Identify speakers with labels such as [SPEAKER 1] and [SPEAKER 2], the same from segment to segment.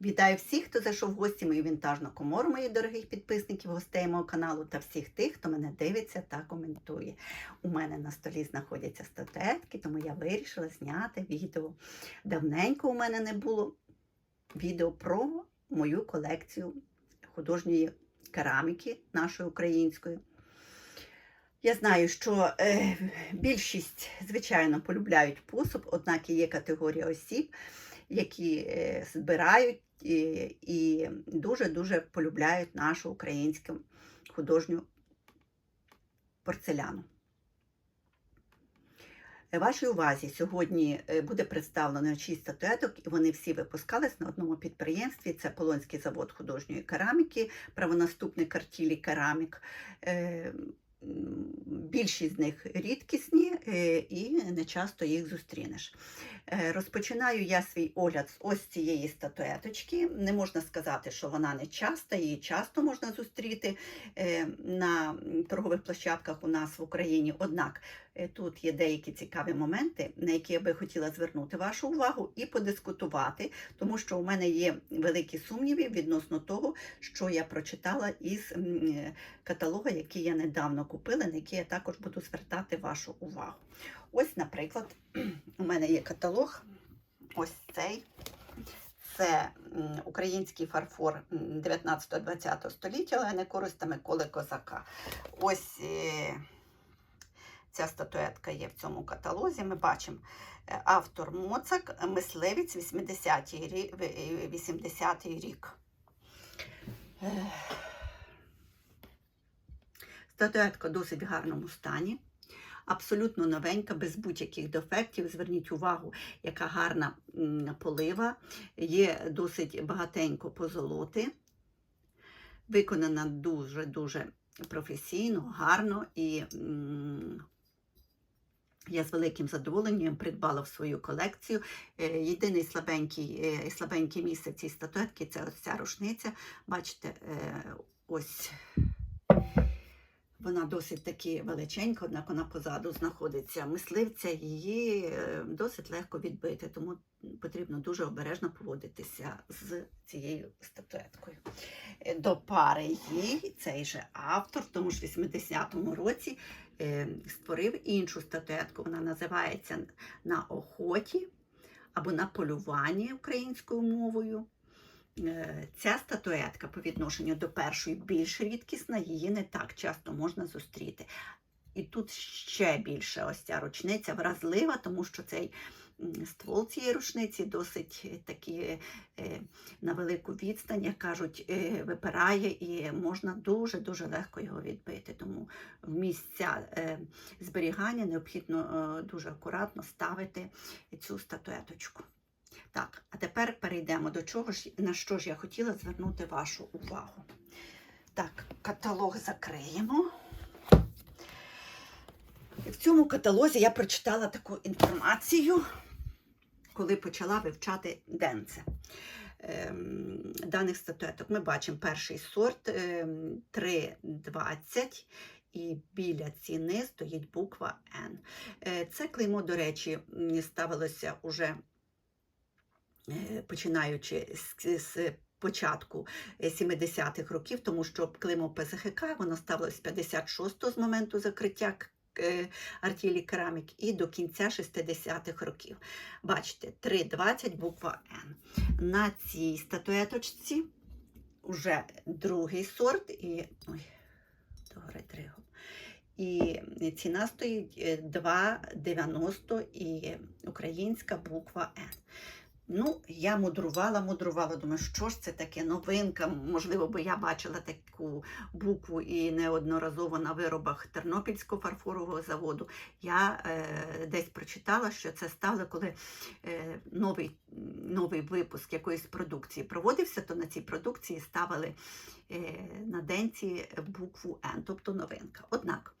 [SPEAKER 1] Вітаю всіх, хто зайшов в гості мою вінтажну комору, моїх дорогих підписників, гостей мого каналу та всіх тих, хто мене дивиться та коментує. У мене на столі знаходяться статуетки, тому я вирішила зняти відео. Давненько у мене не було відео про мою колекцію художньої кераміки нашої української. Я знаю, що е, більшість, звичайно, полюбляють посуд, однак є категорія осіб, які е, збирають і, дуже-дуже полюбляють нашу українську художню порцеляну. Е, Вашій увазі сьогодні е, буде представлено 6 статуеток, і вони всі випускались на одному підприємстві. Це Полонський завод художньої кераміки, правонаступник артілі керамік. Більшість з них рідкісні е, і не часто їх зустрінеш. Е, Розпочинаю я свій огляд з ось цієї статуеточки. Не можна сказати, що вона не часта, її часто можна зустріти е, на торгових площадках у нас в Україні. Однак тут є деякі цікаві моменти, на які я би хотіла звернути вашу увагу і подискутувати, тому що у мене є великі сумніви відносно того, що я прочитала із е, каталога, який я недавно купила, на який я також буду звертати вашу увагу. Ось, наприклад, у мене є каталог. Ось цей. Це український фарфор 19-20 століття Олени Корось та Миколи Козака. Ось е, ця статуетка є в цьому каталозі. Ми бачимо е, автор Моцак, мисливець 80-й рік. 80-й рік. Е, Статуетка досить в гарному стані. Абсолютно новенька, без будь-яких дефектів. Зверніть увагу, яка гарна полива. Є досить багатенько позолоти. Виконана дуже-дуже професійно, гарно і я з великим задоволенням придбала в свою колекцію. Е, Єдиний слабенький, слабенький слабеньке місце цієї статуетки це ось ця рушниця. Бачите, е, ось вона досить таки величенька, однак вона позаду знаходиться мисливця, її е, досить легко відбити, тому потрібно дуже обережно поводитися з цією статуеткою. Е, До пари їй цей же автор, тому ж 80-му році е, створив іншу статуетку. Вона називається На охоті або на полюванні українською мовою. Е, Ця статуетка по відношенню до першої більш рідкісна, її не так часто можна зустріти. І тут ще більше ось ця ручниця вразлива, тому що цей ствол цієї рушниці досить такі е, на велику відстань, як кажуть, е, випирає і можна дуже-дуже легко його відбити. Тому в місця зберігання необхідно дуже акуратно ставити цю статуеточку. Так, а тепер перейдемо до чого ж, на що ж я хотіла звернути вашу увагу. Так, каталог закриємо. В цьому каталозі я прочитала таку інформацію, коли почала вивчати денце. Ем, даних статуеток ми бачимо перший сорт ем, 3,20 і біля ціни стоїть буква Н. Е, Це клеймо, до речі, ставилося уже починаючи з, з початку е, 70-х років, тому що клеймо ПЗХК воно ставилось з 56-го з моменту закриття е, артілі керамік і до кінця 60-х років. Бачите, 3,20 буква Н. На цій статуеточці вже другий сорт і. Ой, догори тригом. І ціна стоїть е, 2,90 і українська буква Н. Ну, я мудрувала, мудрувала, думаю, що ж це таке новинка. Можливо, бо я бачила таку букву і неодноразово на виробах Тернопільського фарфорового заводу. Я е, десь прочитала, що це стало, коли е, новий, новий випуск якоїсь продукції проводився, то на цій продукції ставили е, на денці букву Н, тобто новинка. Однак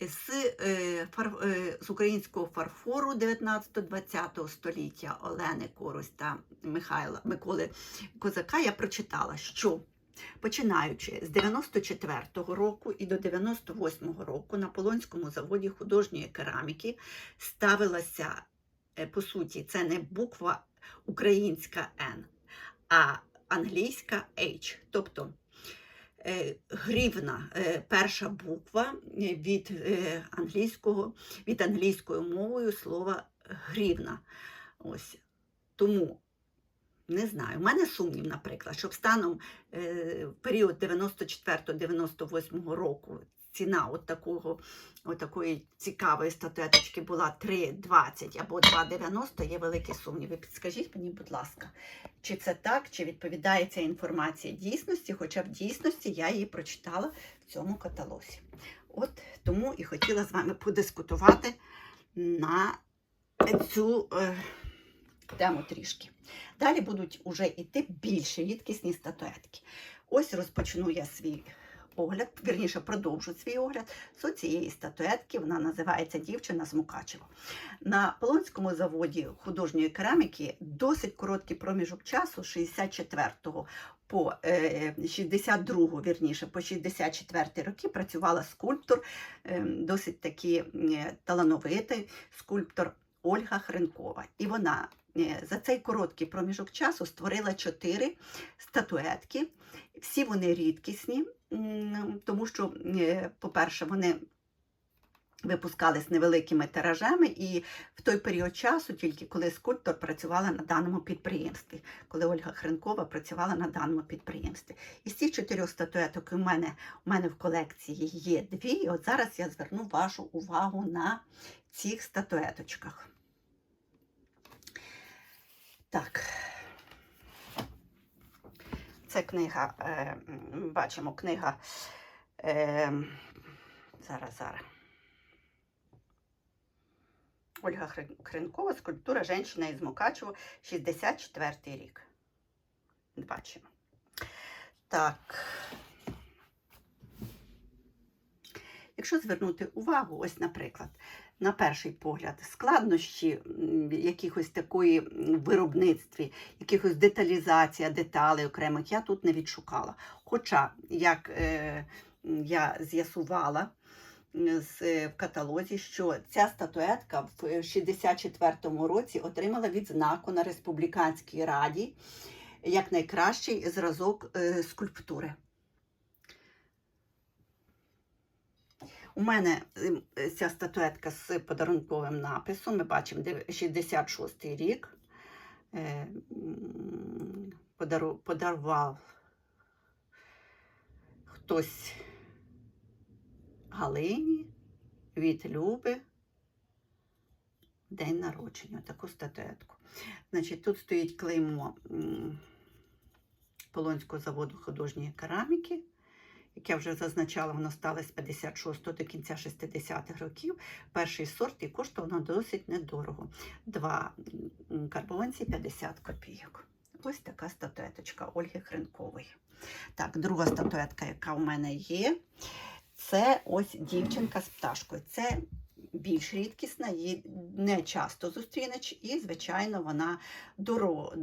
[SPEAKER 1] з, е, е, з українського фарфору 19-20 століття Олени Корось та Михайла Миколи Козака я прочитала, що починаючи з 94-го року і до 98-го року на Полонському заводі художньої кераміки ставилася, е, по суті, це не буква українська Н, а англійська H. Тобто е, грівна е, перша буква е, від е, англійського, від англійською мовою слова грівна. Ось. Тому не знаю. У мене сумнів, наприклад, що станом е, в період 94-98 року ціна от такого, от такої цікавої статуеточки була 3,20 або 2,90, є великі сумніви. Підскажіть мені, будь ласка, чи це так, чи відповідає ця інформація дійсності, хоча в дійсності я її прочитала в цьому каталозі. От тому і хотіла з вами подискутувати на цю е, тему трішки. Далі будуть уже йти більш рідкісні статуетки. Ось розпочну я свій огляд, вірніше продовжу свій огляд з цієї статуетки. Вона називається Дівчина з Мукачева. На Полонському заводі художньої кераміки досить короткий проміжок часу, 64 по 62, вірніше, по 64 роки працювала скульптор, е, досить таки е, талановитий скульптор Ольга Хренкова. І вона е, за цей короткий проміжок часу створила чотири статуетки. Всі вони рідкісні, тому що, е, по-перше, вони випускались невеликими тиражами, і в той період часу, тільки коли скульптор працювала на даному підприємстві, коли Ольга Хренкова працювала на даному підприємстві. Із цих чотирьох статуеток у мене, у мене в колекції є дві, і от зараз я зверну вашу увагу на цих статуеточках. Так. Це книга, е, бачимо, книга. Е, зараз, зараз. Ольга Хрен- Хренкова, скульптура Женщина із Мукачево, 64 рік. Бачимо. Так. Якщо звернути увагу, ось, наприклад, на перший погляд, складнощі якихось такої виробництві, якихось деталізація деталей окремих я тут не відшукала. Хоча, як е, я з'ясувала в каталозі, що ця статуетка в 64-му році отримала відзнаку на Республіканській раді як найкращий зразок е, скульптури. У мене ем, е, ця статуетка з подарунковим написом. Ми бачимо 66-й рік. Е, подару- Подарував хтось Галині від Люби день народження. Таку статуетку. Значить, тут стоїть клеймо Полонського заводу художньої кераміки як я вже зазначала, воно стало з 56 до кінця 60-х років. Перший сорт і коштувало досить недорого. Два карбованці 50 копійок. Ось така статуеточка Ольги Хренкової. Так, друга статуетка, яка у мене є, це ось дівчинка з пташкою. Це більш рідкісна, її не часто зустрінеш, і, звичайно, вона доро,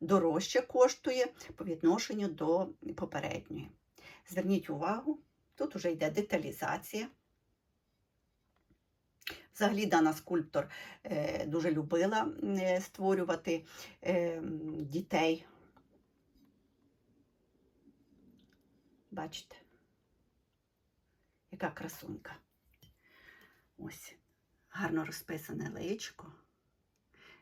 [SPEAKER 1] дорожче коштує по відношенню до попередньої. Зверніть увагу, тут вже йде деталізація. Взагалі, дана скульптор е, дуже любила е, створювати е, дітей. Бачите, яка красунька. Ось гарно розписане личко,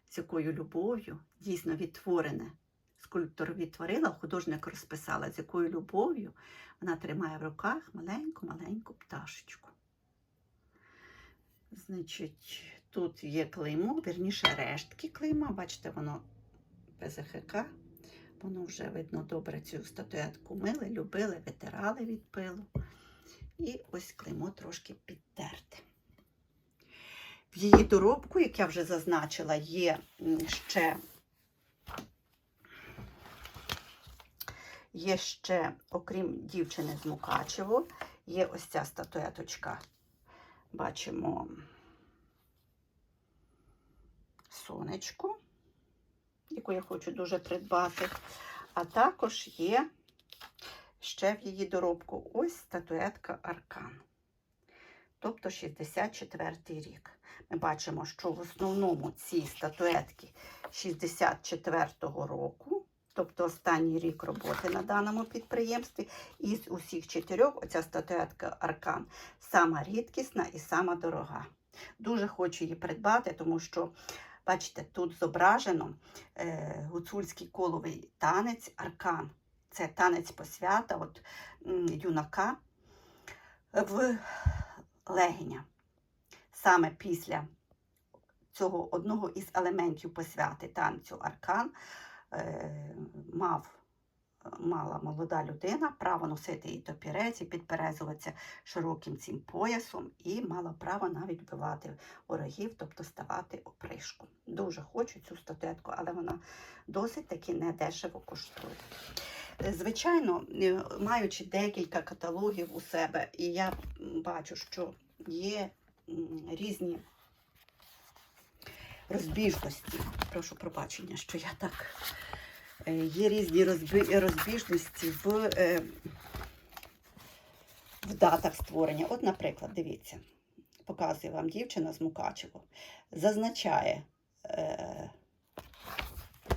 [SPEAKER 1] з якою любов'ю, дійсно відтворене. Скульптор відтворила, художник розписала, з якою любов'ю вона тримає в руках маленьку-маленьку пташечку. Значить, тут є клеймо, вірніше рештки клейма. Бачите, воно ПЗХК. Воно вже видно добре цю статуетку мили, любили, витирали від пилу. І ось клеймо трошки підтерте. В її доробку, як я вже зазначила, є ще Є ще, окрім дівчини з Мукачево, є ось ця статуеточка. Бачимо сонечко, яку я хочу дуже придбати. А також є ще в її доробку ось статуетка Аркан. Тобто 64 рік. Ми бачимо, що в основному ці статуетки 64-го року. тобто останній рік роботи на даному підприємстві. Із усіх чотирьох оця статуетка Аркан сама рідкісна і сама дорога. Дуже хочу її придбати, тому що, бачите, тут зображено е, гуцульський коловий танець Аркан. Це танець посвята от, юнака в легеня. Саме після цього одного із елементів посвяти танцю Аркан е, мав, мала молода людина право носити і топірець, і підперезуватися широким цим поясом, і мала право навіть вбивати ворогів, тобто ставати опришком. Дуже хочу цю статуетку, але вона досить таки недешево коштує. Е, Звичайно, е, маючи декілька каталогів у себе, і я бачу, що є різні розбіжності. Прошу пробачення, що я так. Е, Є різні розбі- розбіжності в, в датах створення. От, наприклад, дивіться, показує вам дівчина з Мукачево. Зазначає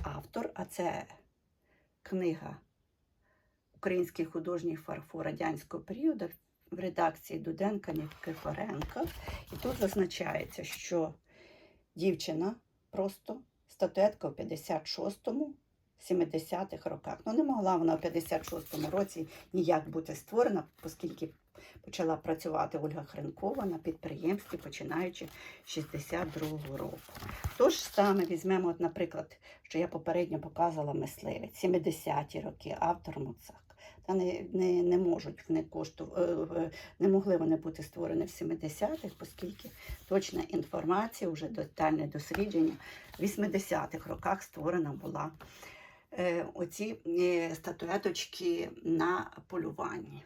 [SPEAKER 1] автор, а це книга Український художній фарфор радянського періоду в редакції Дуденка Нікифоренка. І тут зазначається, що дівчина просто статуетка у 56-му, 70-х роках. Ну, не могла вона у 56-му році ніяк бути створена, оскільки почала працювати Ольга Хренкова на підприємстві, починаючи з 62-го року. Тож саме візьмемо, от, наприклад, що я попередньо показувала мисливець, 70-ті роки, автор Муцак. Та не, не, можуть вони кошту, е, е, не могли вони бути створені в 70-х, оскільки точна інформація, вже детальне дослідження в 80-х роках створена була е, оці статуеточки на полюванні.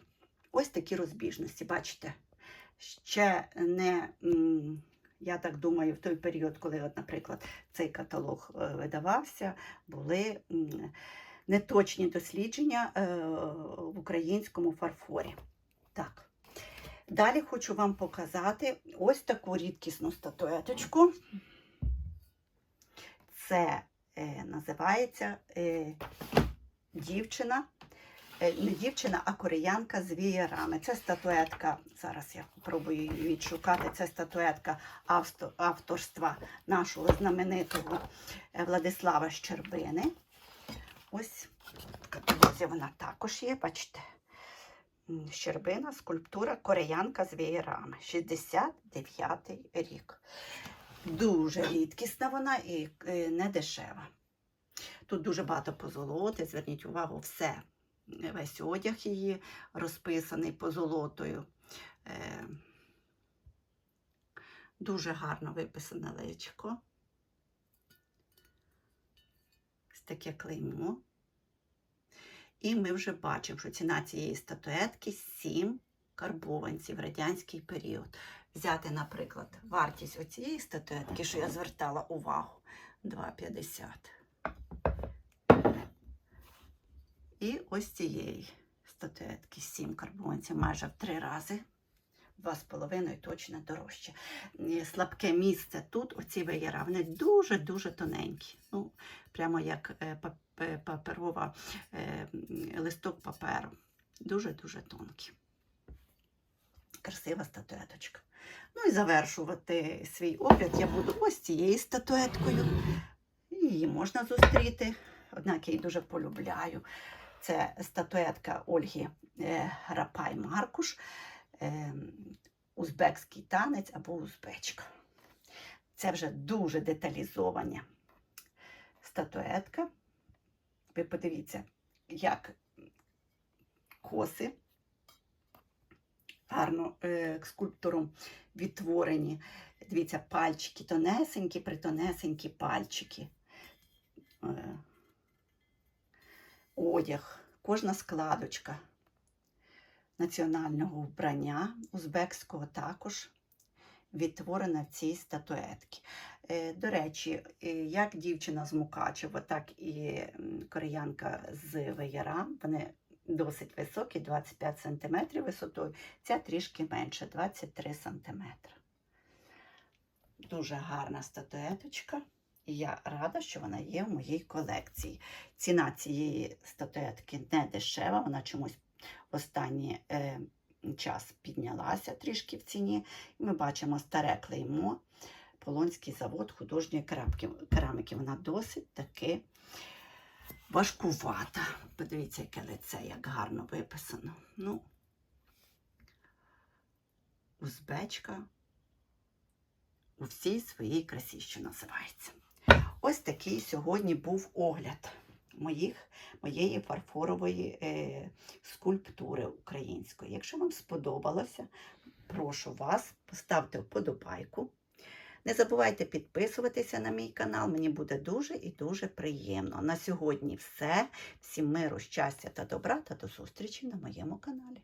[SPEAKER 1] Ось такі розбіжності, бачите, ще не. Я так думаю, в той період, коли, от, наприклад, цей каталог видавався, були неточні дослідження е, в українському фарфорі. Так. Далі хочу вам показати ось таку рідкісну статуеточку. Це е, називається е, дівчина. Е, не дівчина, а кореянка з вієрами. Це статуетка. Зараз я спробую її відшукати. Це статуетка авторства нашого знаменитого е, Владислава Щербини. Ось каталозі вона також є, бачите. Щербина, скульптура кореянка з веєрами. 69-й рік. Дуже рідкісна вона і не дешева. Тут дуже багато позолоти, зверніть увагу, все. Весь одяг її розписаний позолотою. Е, Дуже гарно виписане личко. Таке клеймо. І ми вже бачимо, що ціна цієї статуетки 7 карбованців в радянський період. Взяти, наприклад, вартість оцієї статуетки, що я звертала увагу, 2,50. І ось цієї статуетки 7 карбованців майже в три рази. Два з половиною точно дорожче. Е, Слабке місце тут, оці веєра, дуже-дуже тоненькі. Ну, прямо як е, е, паперова листок паперу. Дуже-дуже тонкі. Красива статуеточка. Ну і завершувати свій огляд я буду ось цією статуеткою. Її можна зустріти, однак я її дуже полюбляю. Це статуетка Ольги е, Рапай Маркуш, е, узбекський танець або узбечка. Це вже дуже деталізована статуетка. Ви подивіться, як коси гарно е, скульптором відтворені. Дивіться, пальчики тонесенькі, притонесенькі пальчики. Е, одяг, кожна складочка національного вбрання, узбекського також відтворена в цій статуетці. Е, До речі, е, як дівчина з Мукачева, так і кореянка з Веєра, вони досить високі, 25 см висотою, ця трішки менше, 23 см. Дуже гарна статуеточка. І я рада, що вона є в моїй колекції. Ціна цієї статуетки не дешева, вона чомусь останній е, час піднялася трішки в ціні. І ми бачимо старе клеймо. Полонський завод художньої керамки. кераміки. Вона досить таки важкувата. Подивіться, яке лице, як гарно виписано. Ну, узбечка у всій своїй красі, що називається. Ось такий сьогодні був огляд моїх, моєї фарфорової е, скульптури української. Якщо вам сподобалося, прошу вас, поставте вподобайку. Не забувайте підписуватися на мій канал, мені буде дуже і дуже приємно. На сьогодні все. Всім миру, щастя та добра та до зустрічі на моєму каналі.